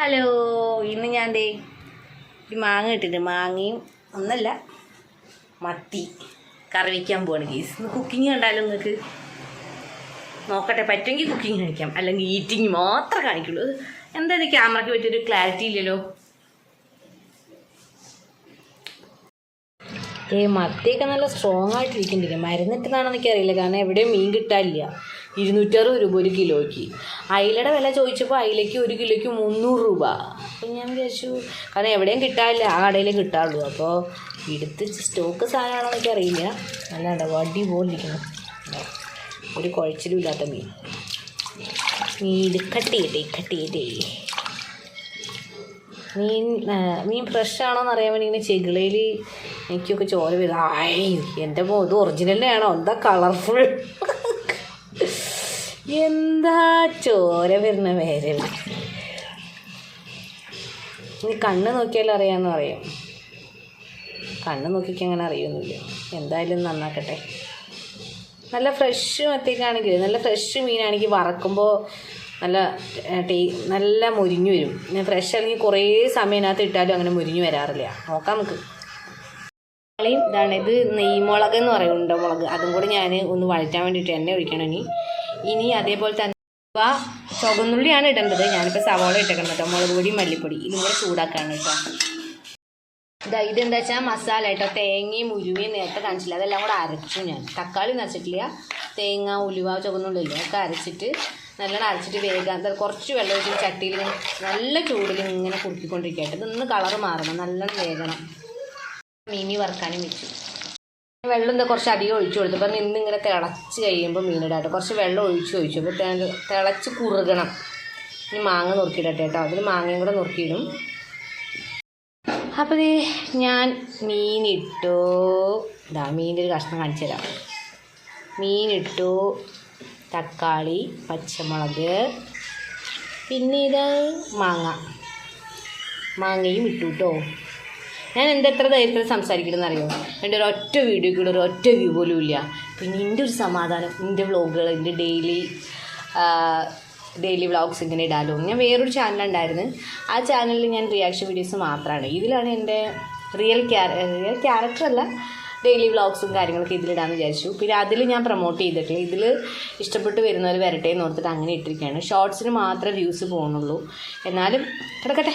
Hello ഇന്ന് ഞാൻ ദേ ഒരു മാങ്ങ ഇട്ടിട്ട് മാങ്ങയും ഒന്നല്ല മത്തി കറി വയ്ക്കാൻ പോവാണ് ഗീസ് കുക്കിംഗ് കണ്ടാലും നിങ്ങൾക്ക് നോക്കട്ടെ പറ്റുമെങ്കിൽ കുക്കിംഗ് കാണിക്കാം. അല്ലെങ്കിൽ ഈറ്റിംഗ് മാത്രം കാണിക്കുള്ളൂ. എന്താ ക്യാമറയ്ക്ക് പറ്റിയൊരു ക്ലാരിറ്റി ഇല്ലല്ലോ. ഏ മത്തിയൊക്കെ നല്ല സ്ട്രോങ് ആയിട്ടിരിക്കുന്നുണ്ട്. മരുന്നിട്ടതാണെന്നൊക്കെ അറിയില്ല കാരണം എവിടെയും മീൻ കിട്ടാനില്ല. ഇരുന്നൂറ്ററുപത് രൂപ ഒരു കിലോയ്ക്ക്. അയിലയുടെ വില ചോദിച്ചപ്പോൾ അയിലയ്ക്ക് ഒരു കിലോയ്ക്ക് മുന്നൂറ് രൂപ. അപ്പം ഞാൻ വിചാരിച്ചു കാരണം എവിടെയും കിട്ടാനില്ല ആ കടയിലേ കിട്ടാറുള്ളൂ. അപ്പോൾ എടുത്ത് സ്റ്റോക്ക് സാധനമാണോ എനിക്ക് അറിയില്ല നല്ല വടി പോലിരിക്കുന്നു ഒരു കുഴച്ചിലും ഇല്ലാത്ത മീൻ. മീൻ കട്ട് ചെയ്യട്ടെ കട്ട് ചെയ്യട്ടെ. മീൻ മീൻ ഫ്രഷ് ആണോന്ന് അറിയാൻ വേണ്ടി ഇങ്ങനെ ചെകിളയിൽ എനിക്കൊക്കെ ചോര വരും. ആയി എന്റെ ഇത് ഒറിജിനലിനെ ആണോ എന്താ കളർഫുൾ എന്താ ചോര വരുന്ന പേര് ഇനി കണ്ണ് നോക്കിയാൽ അറിയാമെന്ന് പറയും. കണ്ണ് നോക്കിക്ക് അങ്ങനെ അറിയുന്നില്ല എന്തായാലും നന്നാക്കട്ടെ. നല്ല ഫ്രഷ് മത്തേക്കാണെങ്കിൽ നല്ല ഫ്രഷ് മീനാണെങ്കിൽ വറക്കുമ്പോൾ നല്ല ടേ നല്ല മുരിഞ്ഞു വരും. ഫ്രഷ് അല്ലെങ്കിൽ കുറേ സമയത്തിനകത്ത് ഇട്ടാലും അങ്ങനെ മുരിഞ്ഞു വരാറില്ല. നോക്കാം നമുക്ക്. മുളയും ഇതാണ് ഇത് നെയ്മുളക് എന്ന് പറയും ഉണ്ടമുളക് അതും കൂടി ഞാൻ ഒന്ന് വഴറ്റാൻ വേണ്ടിയിട്ട് എണ്ണ ഒഴിക്കണം ഇനി. ഇനി അതേപോലെ തന്നെ ചുവന്നുള്ളിയാണ് ഇടേണ്ടത്. ഞാനിപ്പോൾ സവാള ഇട്ടേക്കണം കേട്ടോ. മുളക് പൊടി മല്ലിപ്പൊടി. ഇതും കൂടെ ചൂടാക്കാണ് കേട്ടോ. ഇതാ ഇതെന്താ വെച്ചാൽ മസാല കേട്ടോ. തേങ്ങയും ഉലുവയും നേരത്തെ കാണിച്ചില്ല. അതെല്ലാം കൂടെ അരച്ചു ഞാൻ. തക്കാളി നരച്ചിട്ടില്ല തേങ്ങ ഉലുവ ചുവന്നുള്ളില്ല ഒക്കെ അരച്ചിട്ട് നല്ലോണം അരച്ചിട്ട് വേഗം കുറച്ച് വെള്ളം ഒഴിച്ച് ചട്ടിയിൽ നല്ല ചൂടിൽ ഇങ്ങനെ കുറുക്കിക്കൊണ്ടിരിക്കട്ടെ ഇതൊന്ന് കളറ് മാറണം. നല്ലോണം വേഗണം മീനി വറുക്കാനും വെച്ചു. വെള്ളം എന്താ കുറച്ച് അധികം ഒഴിച്ചു കൊടുത്തു. അപ്പം നിന്ന് ഇങ്ങനെ തിളച്ച് കഴിയുമ്പോൾ മീനിടാട്ടോ കുറച്ച് വെള്ളം ഒഴിച്ച് ഒഴിച്ചു. അപ്പോൾ തിളച്ച് കുറുകണം. ഇനി മാങ്ങ നുറുക്കിയിടട്ടെ കേട്ടോ. അതിൽ മാങ്ങയും കൂടെ നുറുക്കിയിടും. അപ്പോൾ ഞാൻ മീനിട്ടു. ഇതാ മീനിന്റെ ഒരു കഷ്ണം കാണിച്ചു തരാം. മീനിട്ടു. തക്കാളി പച്ചമുളക്. പിന്നെ മാങ്ങ. മാങ്ങയും ഇട്ടു കേട്ടോ. ഞാൻ എന്താ എത്ര ധൈര്യത്തിൽ സംസാരിക്കണമെന്ന് അറിയോ? എന്റെ ഒരു ഒറ്റ വീഡിയോ കൂടെ ഒരു ഒറ്റ വ്യൂ പോലും ഇല്ല. പിന്നെ എന്റെ ഒരു സമാധാനം എന്റെ വ്ളോഗുകൾ എന്റെ ഡെയിലി ഡെയിലി വ്ളോഗ്സ് ഇങ്ങനെ ഇടാലോ. ഞാൻ വേറൊരു ചാനലുണ്ടായിരുന്നു ആ ചാനലിൽ ഞാൻ റിയാക്ഷൻ വീഡിയോസ് മാത്രമാണ് ഇതിലാണ് എന്റെ റിയൽ ക്യാര റിയൽ ക്യാരക്ടർ അല്ല ഡെയിലി വ്ളോഗ്സും കാര്യങ്ങളൊക്കെ ഇതിലിടാമെന്ന് വിചാരിച്ചു. പിന്നെ അതിൽ ഞാൻ പ്രൊമോട്ട് ചെയ്തിട്ടില്ല. ഇതിൽ ഇഷ്ടപ്പെട്ട് വരുന്നവർ വരട്ടെ എന്ന് ഓർത്തിട്ട് അങ്ങനെ ഇട്ടിരിക്കുകയാണ്. ഷോർട്സിന് മാത്രമേ വ്യൂസ് പോകുന്നുള്ളൂ എന്നാലും കിടക്കട്ടെ